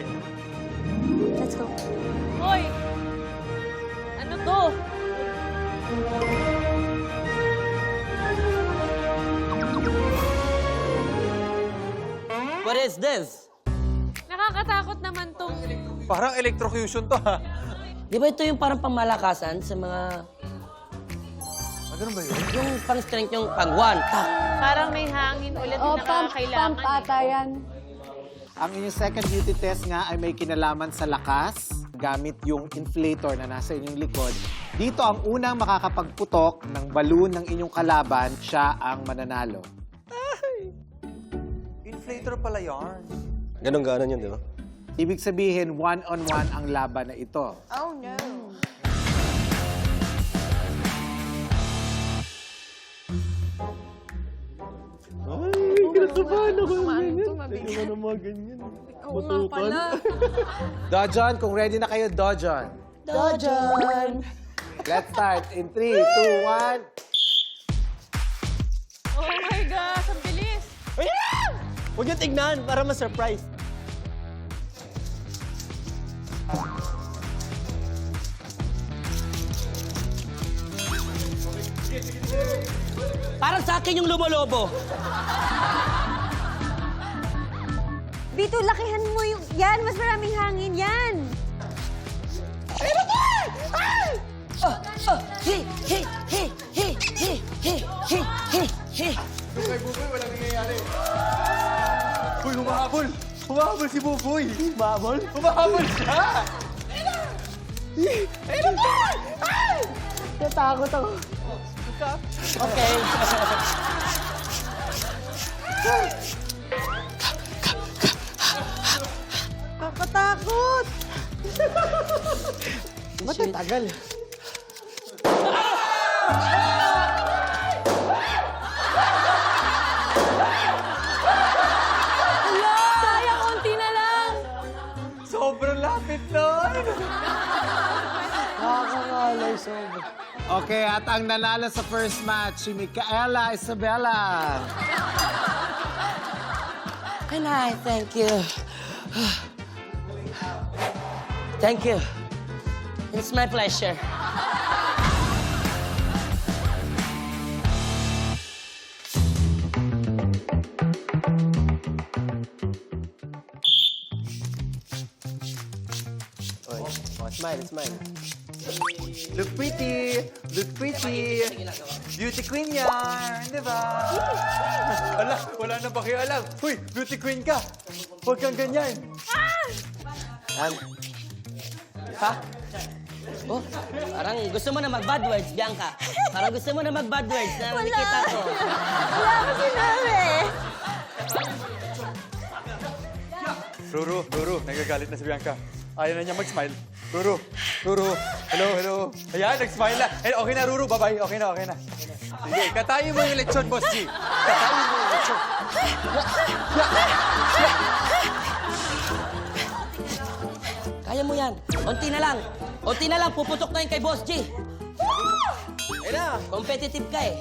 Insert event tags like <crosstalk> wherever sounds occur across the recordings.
inside. Let's go. Hoy! Ano to? What is this? Nakakatakot naman tong... Parang electrocution to, ha? Di ba ito yung parang pamalakasan sa mga... Ah, ganun ba yun? Yung pang strength yung pang one. Tak. Parang may hangin ulit Oh, na pump, nakakailangan. pump ata yan. Ang inyong second beauty test nga ay may kinalaman sa lakas gamit yung inflator na nasa inyong likod. Dito ang unang makakapagputok ng balloon ng inyong kalaban, siya ang mananalo. Inflator pala yarn. Ganun ganon yun, di ba? Ibig sabihin, one-on-one ang laban na ito. Oh, no. Ay, kinatabahan ako. Mabigat. Ano mga ganyan? Oo nga pala. <laughs> Dojon, kung ready na kayo, Dojon. Dojon! Let's start in 3, 2, 1. Oh my gosh, ang bilis! Huwag yung tignan para ma-surprise. Parang sa akin yung lumolobo. Vito, lakihan mo yung... Yan, mas maraming hangin yan. Oh, oh, hi, hi, hi, hi, hi, hi, hi, hi, hi. Uy, humahabol! Humahabol si Buboy! Humahabol? Humahabol siya! Natakot ako. Okay. <laughs> <laughs> Ang tagal? Sayang, unti na lang! Sobrang lapit nun! Nakakalay sobra. Okay, at ang nanalo sa first match, si Micaela Isabela. And I thank you. <sighs> Thank you. It's my pleasure. Oy, oh, smile, smile. Look pretty! Look pretty! Beauty queen yarn, di ba? Wala, wala na pakialam. Uy, beauty queen ka! Huwag kang ganyan. Yan. Ha? Oh, parang gusto mo na mag-bad words, Bianca. Parang gusto mo na mag-bad words na nakikita ko. Wala ko sinabi. Ruru, Ruru, nagagalit na si Bianca. Ayaw na niya mag-smile. Ruru, Ruru, hello, hello. Ayan, nag-smile na. Eh, okay na, Ruru, bye-bye. Okay na, okay na. Sige, katayin mo yung lechon, Boss G. Katayin mo yung lechon. Kaya mo yan. Unti na lang. Unti na lang, puputok na yun kay Boss G. Ayun na! Competitive ka eh.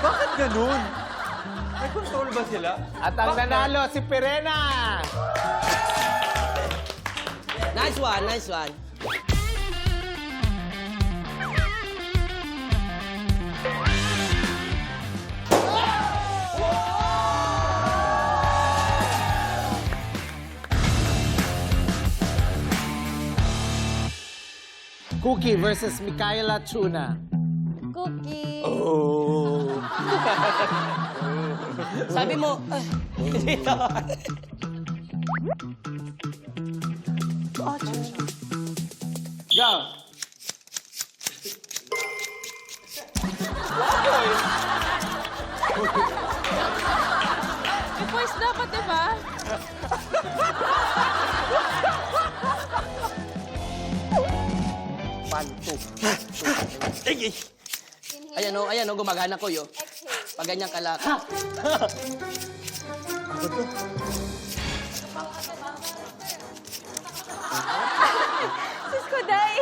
Bakit ganun? May control ba sila? At ang nanalo, si Perena. Nice one, nice one. Cookie versus Micaela Tuna. Cookie. <laughs> Sabi mo, ah, dito. Go! Yung boys dapat, di ba? One, two. Ay, ay. Ayan o, ayan o, gumagana ko yo. Pag ganyan kalak. Sus ko, day.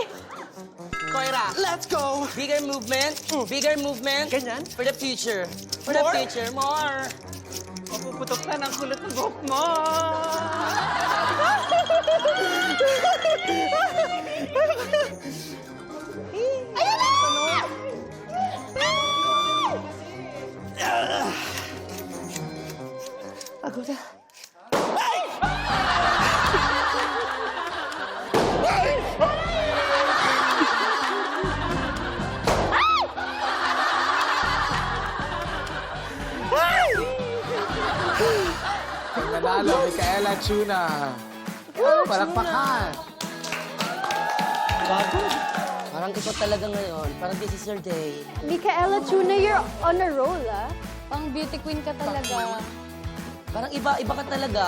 Koira, Let's go! bigger movement, bigger movement. Ganyan? For the future. For the More? future, more. Mapuputok na ng kulit ng buhok mo! <laughs> nanalo, Micaela Tuna. Oh, palakpakan. Parang ito talaga ngayon. Parang this is your day. Micaela Tuna, you're on a roll, ah. Pang beauty queen ka talaga. Parang iba, iba ka talaga.